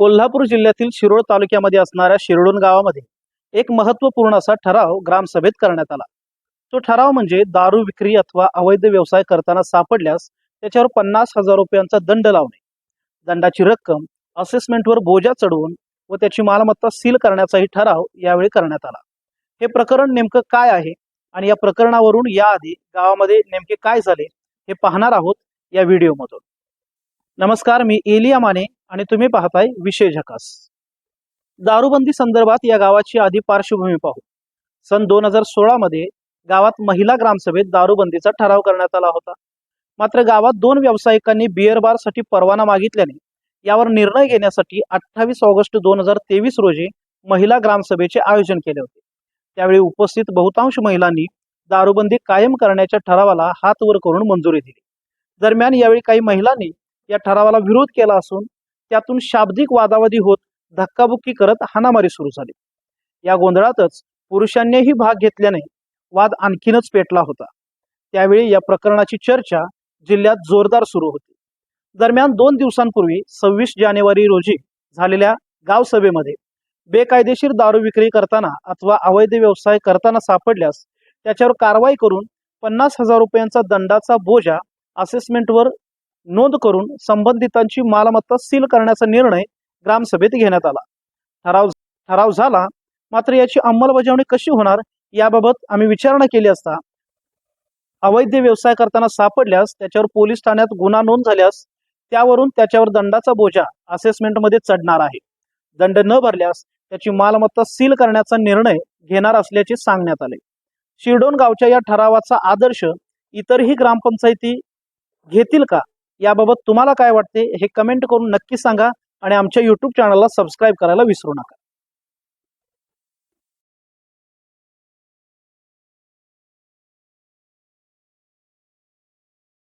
कोल्हापूर जिल्ह्यातील शिरोळ तालुक्यामध्ये असणाऱ्या शिरडून गावामध्ये एक महत्त्वपूर्ण असा ठराव ग्रामसभेत करण्यात आला. तो ठराव म्हणजे दारू विक्री अथवा अवैध व्यवसाय करताना सापडल्यास त्याच्यावर पन्नास हजार रुपयांचा दंड लावणे. दंडाची रक्कम असेसमेंटवर बोजा चढवून व त्याची मालमत्ता सील करण्याचाही ठराव यावेळी करण्यात आला. हे प्रकरण नेमकं काय आहे आणि या प्रकरणावरून याआधी गावामध्ये नेमके काय झाले हे पाहणार आहोत या व्हिडिओमधून. नमस्कार मी एलिया माने आणि तुम्ही पाहताय विशेष झकास. दारूबंदी संदर्भात या गावाची आधी पार्श्वभूमी पाहू. सन दोन हजार सोळा मध्ये गावात महिला ग्रामसभेत दारूबंदीचा ठराव करण्यात आला होता. मात्र गावात दोन व्यावसायिकांनी बिअर बारसाठी परवाना मागितल्याने यावर निर्णय घेण्यासाठी अठ्ठावीस ऑगस्ट दोन हजार तेवीस रोजी महिला ग्रामसभेचे आयोजन केले होते. त्यावेळी उपस्थित बहुतांश महिलांनी दारूबंदी कायम करण्याच्या ठरावाला हात वर करून मंजुरी दिली. दरम्यान यावेळी काही महिलांनी या ठरावाला विरोध केला असून त्यातून शाब्दिक वादावादी होत धक्काबुक्की करत हाणामारी सुरू झाली. या गोंधळातच पुरुषांनीही भाग घेतल्याने वाद आणखीनच पेटला होता. त्यावेळी या प्रकरणाची चर्चा जिल्ह्यात जोरदार सुरू होती. दरम्यान दोन दिवसांपूर्वी सव्वीस जानेवारी रोजी झालेल्या गावसभेमध्ये बेकायदेशीर दारू विक्री करताना अथवा अवैध व्यवसाय करताना सापडल्यास त्याच्यावर कारवाई करून पन्नास हजार रुपयांचा दंडाचा बोजा असेसमेंटवर नोंद करून संबंधितांची मालमत्ता सील करण्याचा निर्णय ग्रामसभेत घेण्यात आला. ठराव ठराव झाला मात्र याची अंमलबजावणी कशी होणार याबाबत आम्ही विचारणा केली असता अवैध व्यवसाय करताना सापडल्यास त्याच्यावर पोलीस ठाण्यात गुन्हा नोंद झाल्यास त्यावरून त्याच्यावर दंडाचा बोजा असेसमेंटमध्ये चढणार आहे. दंड न भरल्यास त्याची मालमत्ता सील करण्याचा निर्णय घेणार असल्याचे सांगण्यात आले. शिरडोन गावच्या या ठरावाचा आदर्श इतरही ग्रामपंचायती घेतील का? याबाबत तुम्हाला काय वाटते हे कमेंट करून नक्की सांगा आणि आमच्या यूट्यूब चॅनलला सबस्क्राईब करायला विसरू नका.